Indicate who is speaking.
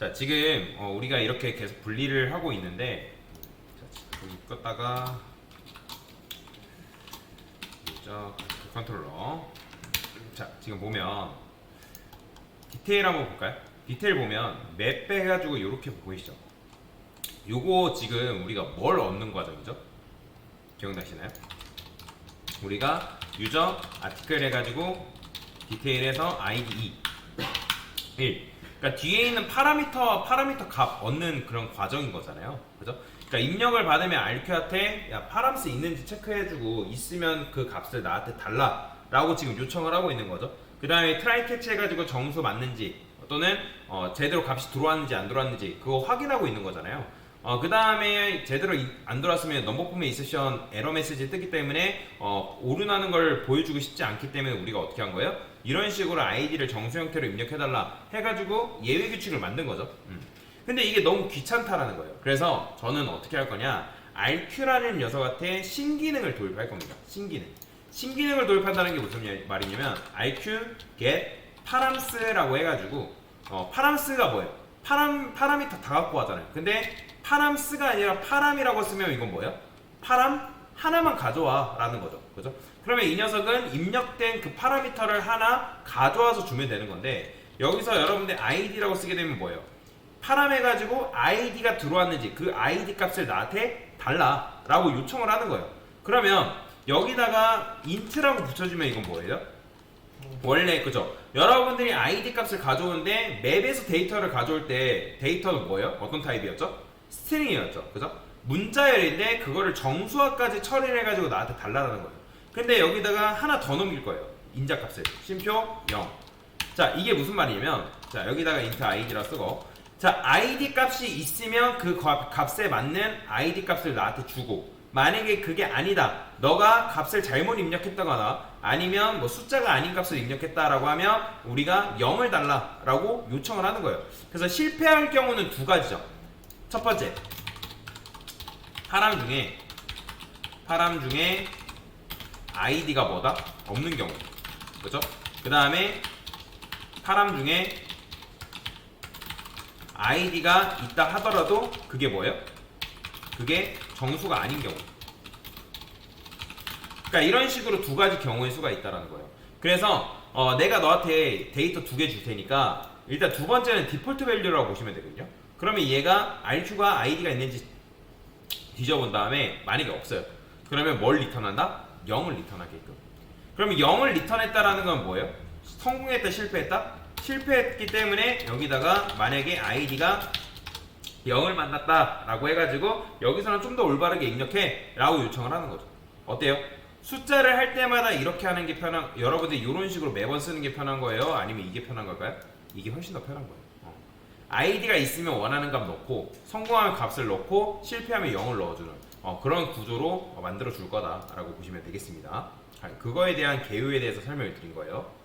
Speaker 1: 자 지금 어, 우리가 이렇게 계속 분리를 하고 있는데 자, 껐다가 저 컨트롤러 자 지금 보면 디테일 한번 볼까요? 디테일 보면 맵 빼가지고 이렇게 보이시죠? 요거 지금 우리가 뭘 얻는 과정이죠? 기억나시나요? 우리가 유저 아티클 해가지고 디테일에서 ID 2 1 그러니까 뒤에 있는 파라미터 파라미터 값 얻는 그런 과정인 거잖아요. 그죠? 그러니까 입력을 받으면 RQ한테 야 파람스 있는지 체크해주고 있으면 그 값을 나한테 달라 라고 지금 요청을 하고 있는 거죠. 그 다음에 트라이 캐치 해가지고 정수 맞는지 또는 어, 제대로 값이 들어왔는지 안 들어왔는지 그거 확인하고 있는 거잖아요 어, 그 다음에 제대로 이- 안 들어왔으면 넘버폼에 있으션 에러 메시지 뜨기 때문에 어, 오류나는 걸 보여주고 싶지 않기 때문에 우리가 어떻게 한 거예요? 이런 식으로 아이디를 정수 형태로 입력해달라 해가지고 예외 규칙을 만든 거죠. 음. 근데 이게 너무 귀찮다라는 거예요. 그래서 저는 어떻게 할 거냐? RQ라는 녀석한테 신기능을 도입할 겁니다. 신기능. 신기능을 도입한다는 게 무슨 말- 말이냐면 RQ get 파람스라고 해가지고 어, 파람스가 뭐예요? 파람 파라미터 다 갖고 하잖아요. 근데 파람스가 아니라 파람이라고 쓰면 이건 뭐예요? 파람 하나만 가져와 라는 거죠. 그죠? 그러면 이 녀석은 입력된 그 파라미터를 하나 가져와서 주면 되는 건데 여기서 여러분들 id라고 쓰게 되면 뭐예요? 파람 해가지고 id가 들어왔는지 그 id 값을 나한테 달라 라고 요청을 하는 거예요. 그러면 여기다가 int라고 붙여주면 이건 뭐예요? 원래 그죠? 여러분들이 ID 값을 가져오는데 맵에서 데이터를 가져올 때 데이터는 뭐예요? 어떤 타입이었죠? 스트링이었죠. 그죠? 문자열인데 그거를 정수화까지 처리를 해가지고 나한테 달라는 거예요. 근데 여기다가 하나 더 넘길 거예요. 인자 값을. 심표 0. 자, 이게 무슨 말이냐면 자, 여기다가 int id라 쓰고 자, id 값이 있으면 그 값- 값에 맞는 id 값을 나한테 주고 만약에 그게 아니다. 너가 값을 잘못 입력했다거나 아니면 뭐 숫자가 아닌 값을 입력했다라고 하면 우리가 0을 달라라고 요청을 하는 거예요. 그래서 실패할 경우는 두 가지죠. 첫 번째. 파람 중에 파람 중에 아이디가 뭐다? 없는 경우. 그죠? 그 다음에 파람 중에 아이디가 있다 하더라도 그게 뭐예요? 그게 정수가 아닌 경우. 그러니까 이런 식으로 두 가지 경우의 수가 있다라는 거예요. 그래서 어, 내가 너한테 데이터 두 개 줄 테니까 일단 두 번째는 디폴트 밸류라고 보시면 되거든요. 그러면 얘가 RQ가 아이디가 있는지 뒤져본 다음에 만약에 없어요. 그러면 뭘 리턴한다? 0을 리턴하게끔. 그러면 0을 리턴했다라는 건 뭐예요? 성공했다, 실패했다? 실패했기 때문에 여기다가 만약에 아이디가 0을 만났다 라고 해가지고 여기서는 좀 더 올바르게 입력해 라고 요청을 하는 거죠. 어때요? 숫자를 할 때마다 이렇게 하는 게 편한 여러분들이 이런 식으로 매번 쓰는 게 편한 거예요? 아니면 이게 편한 걸까요? 이게 훨씬 더 편한 거예요. 어. 아이디가 있으면 원하는 값 넣고 성공하면 값을 넣고 실패하면 0을 넣어주는 어, 그런 구조로 만들어 줄 거다라고 보시면 되겠습니다. 아, 그거에 대한 개요에 대해서 설명을 드린 거예요.